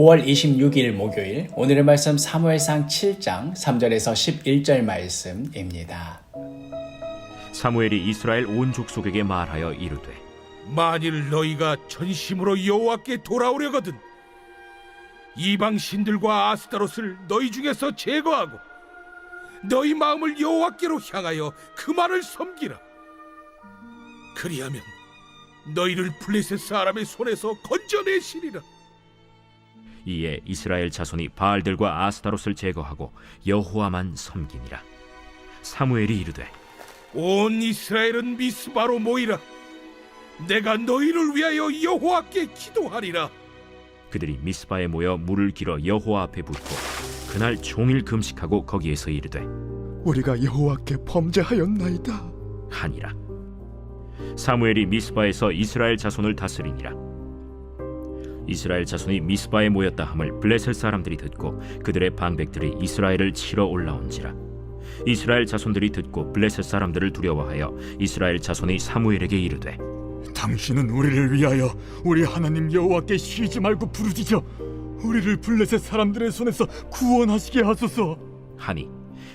5월 26일 목요일 오늘의 말씀 사무엘상 7장 3절에서 11절 말씀입니다. 사무엘이 이스라엘 온 족속에게 말하여 이르되 만일 너희가 전심으로 여호와께 돌아오려거든 이방 신들과 아스타롯을 너희 중에서 제거하고 너희 마음을 여호와께로 향하여 그만을 섬기라 그리하면 너희를 블레셋 사람의 손에서 건져내시리라 이에 이스라엘 자손이 바알들과 아스타롯을 제거하고 여호와만 섬기니라. 사무엘이 이르되 온 이스라엘은 미스바로 모이라. 내가 너희를 위하여 여호와께 기도하리라. 그들이 미스바에 모여 물을 길어 여호와 앞에 붓고 그날 종일 금식하고 거기에서 이르되 우리가 여호와께 범죄하였나이다. 하니라. 사무엘이 미스바에서 이스라엘 자손을 다스리니라 이스라엘 자손이 미스바에 모였다 함을 블레셋 사람들이 듣고 그들의 방백들이 이스라엘을 치러 올라온지라 이스라엘 자손들이 듣고 블레셋 사람들을 두려워하여 이스라엘 자손이 사무엘에게 이르되 당신은 우리를 위하여 우리 하나님 여호와께 쉬지 말고 부르짖어 우리를 블레셋 사람들의 손에서 구원하시게 하소서. 하니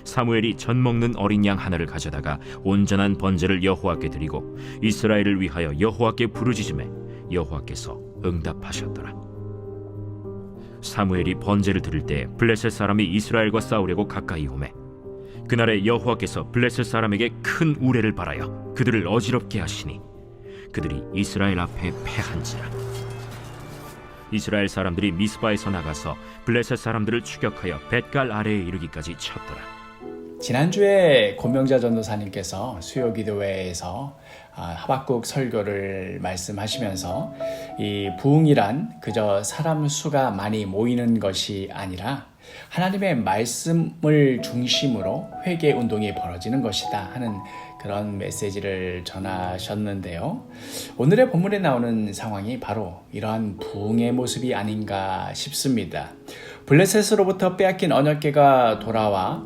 사무엘이 전 먹는 어린 양 하나를 가져다가 온전한 번제를 여호와께 드리고 이스라엘을 위하여 여호와께 부르짖음에 여호와께서 응답하셨더라. 사무엘이 번제를 드릴 때 블레셋 사람이 이스라엘과 싸우려고 가까이 오매 그날에 여호와께서 블레셋 사람에게 큰 우레를 발하여 그들을 어지럽게 하시니 그들이 이스라엘 앞에 패한지라. 이스라엘 사람들이 미스바에서 나가서 블레셋 사람들을 추격하여 벳갈 아래에 이르기까지 쳤더라. 지난주에 고명자 전도사님께서 수요 기도회에서 아, 하박국 설교를 말씀하시면서 이 부흥이란 그저 사람 수가 많이 모이는 것이 아니라 하나님의 말씀을 중심으로 회개 운동이 벌어지는 것이다 하는 그런 메시지를 전하셨는데요. 오늘의 본문에 나오는 상황이 바로 이러한 부흥의 모습이 아닌가 싶습니다. 블레셋으로부터 빼앗긴 언약궤가 돌아와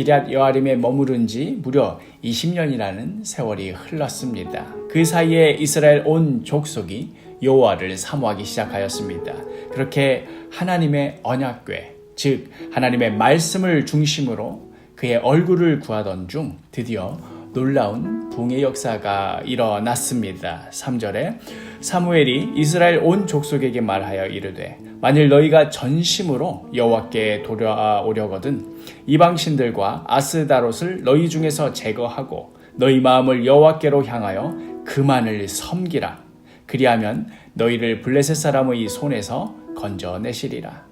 기럇 여아림에 머무른 지 무려 20년이라는 세월이 흘렀습니다. 그 사이에 이스라엘 온 족속이 여호와를 사모하기 시작하였습니다. 그렇게 하나님의 언약궤, 즉 하나님의 말씀을 중심으로 그의 얼굴을 구하던 중 드디어 놀라운 붕의 역사가 일어났습니다. 3절에 사무엘이 이스라엘 온 족속에게 말하여 이르되 만일 너희가 전심으로 여호와께 돌아오려거든 이방 신들과 아스다롯을 너희 중에서 제거하고 너희 마음을 여호와께로 향하여 그만을 섬기라 그리하면 너희를 블레셋 사람의 손에서 건져내시리라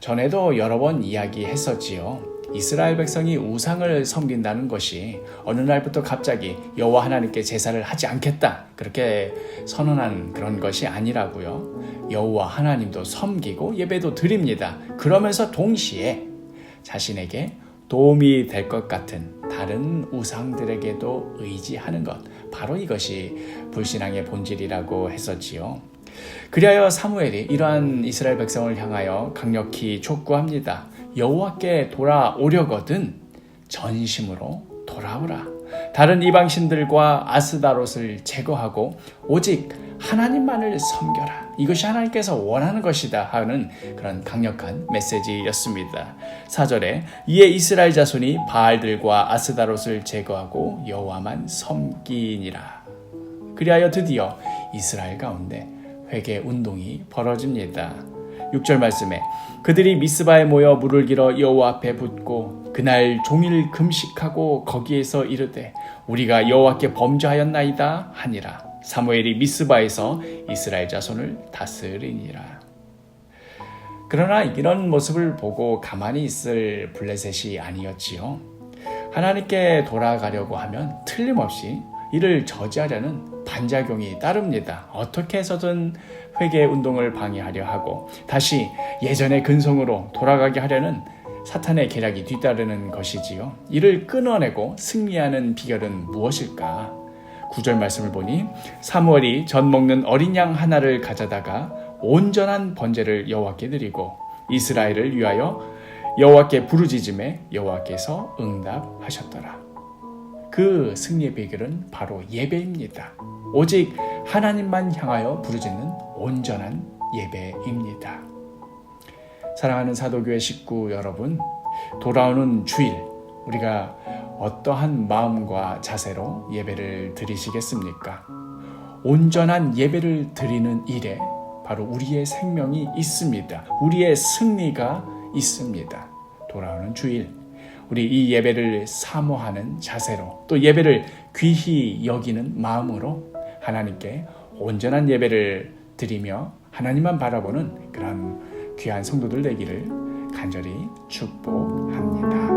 전에도 여러 번 이야기했었지요. 이스라엘 백성이 우상을 섬긴다는 것이 어느 날부터 갑자기 여호와 하나님께 제사를 하지 않겠다 그렇게 선언한 그런 것이 아니라고요. 여호와 하나님도 섬기고 예배도 드립니다. 그러면서 동시에 자신에게 도움이 될 것 같은 다른 우상들에게도 의지하는 것 바로 이것이 불신앙의 본질이라고 했었지요. 그리하여 사무엘이 이러한 이스라엘 백성을 향하여 강력히 촉구합니다. 여호와께 돌아오려거든 전심으로 돌아오라. 다른 이방신들과 아스다롯을 제거하고 오직 하나님만을 섬겨라. 이것이 하나님께서 원하는 것이다 하는 그런 강력한 메시지였습니다. 4절에 이에 이스라엘 자손이 바알들과 아스다롯을 제거하고 여호와만 섬기니라. 그리하여 드디어 이스라엘 가운데 회개 운동이 벌어집니다. 6절 말씀에 그들이 미스바에 모여 물을 길어 여호와 앞에 붓고 그날 종일 금식하고 거기에서 이르되 우리가 여호와께 범죄하였나이다 하니라. 사무엘이 미스바에서 이스라엘 자손을 다스리니라. 그러나 이런 모습을 보고 가만히 있을 블레셋이 아니었지요. 하나님께 돌아가려고 하면 틀림없이 이를 저지하려는 반작용이 따릅니다. 어떻게 해서든 회개 운동을 방해하려 하고 다시 예전의 근성으로 돌아가게 하려는 사탄의 계략이 뒤따르는 것이지요. 이를 끊어내고 승리하는 비결은 무엇일까? 구절 말씀을 보니 사무엘이 전 먹는 어린 양 하나를 가져다가 온전한 번제를 여호와께 드리고 이스라엘을 위하여 여호와께 부르짖음에 여호와께서 응답하셨더라. 그 승리의 비결은 바로 예배입니다. 오직 하나님만 향하여 부르짖는 온전한 예배입니다. 사랑하는 사도교회 식구 여러분, 돌아오는 주일 우리가 어떠한 마음과 자세로 예배를 드리시겠습니까? 온전한 예배를 드리는 일에 바로 우리의 생명이 있습니다. 우리의 승리가 있습니다. 돌아오는 주일 우리 이 예배를 사모하는 자세로 또 예배를 귀히 여기는 마음으로 하나님께 온전한 예배를 드리며 하나님만 바라보는 그런 귀한 성도들 되기를 간절히 축복합니다.